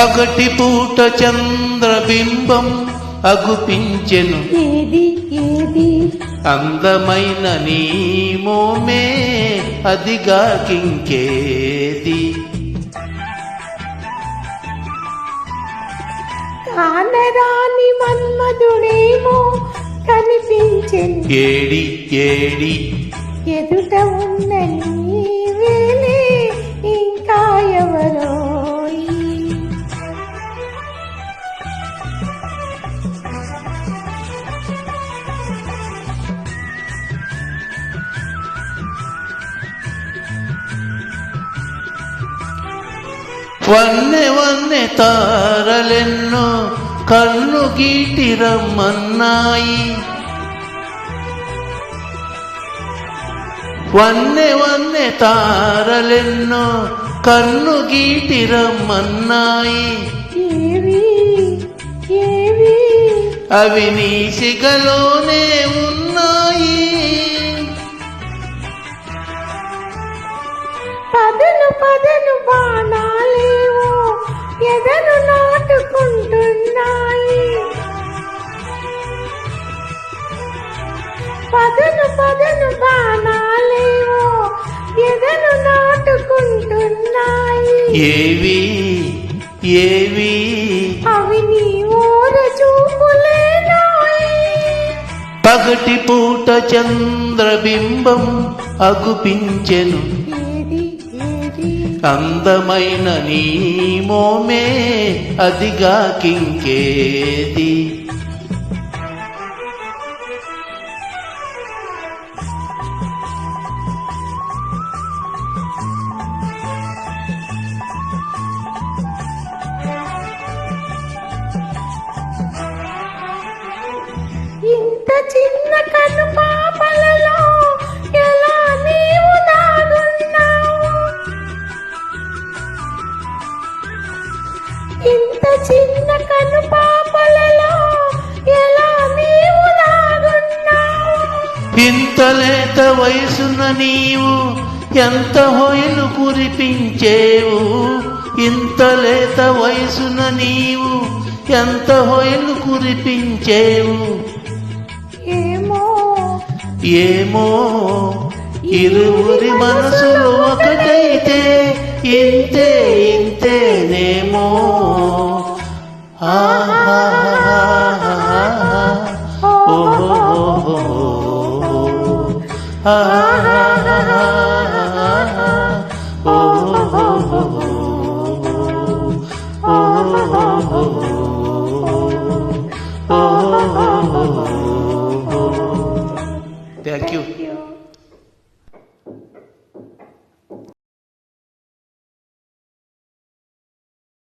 పగటి పూట చంద్రబింబం అగుపించెను. ఏది ఏది? అందమైన నీ మోమే అదిగా కింకేది. కానరాని మన్మధుడేమో కనిపించెను. AD AD? ఎదుట ఉన్న నీవేలే ఇంకా ఎవరోయి వన్నె వన్నె తారలెన్నో కన్ను గీటి రమ్మన్నాయి. వన్నె వన్నె తారలెన్నో కన్ను గీటి రమ్మన్నాయి. ఏవి? ఏవి? అవి నీ సిగలోనే ఉన్నాయి పదను పదను బాణాలేవో ఎదను నాటుకుంటున్నాయి. ఏవి? ఏవి? అవి నీ ఓర చూపులేనాయి పగటి పూట చంద్రబింబం అగుపించెను. అందమైన నీ మోమే అదిగా కింకేది. ఇంత చిన్న కను పాపలలో ఎలా నీవు దాగున్నావు ఇంత చిన్న కను పాపలలో ఎలా నీవు దాగున్నావు ఇంతలేత వయసున్న నీవు ఎంత హోయలు కురిపించేవు? ఇంత లేత వయసున నీవు ఎంత హోయలు కురిపించేవు? ఏమో ఇరువురి మనసులు ఒకటైతే ఇంతే ఇంతేనేమో. ఆహా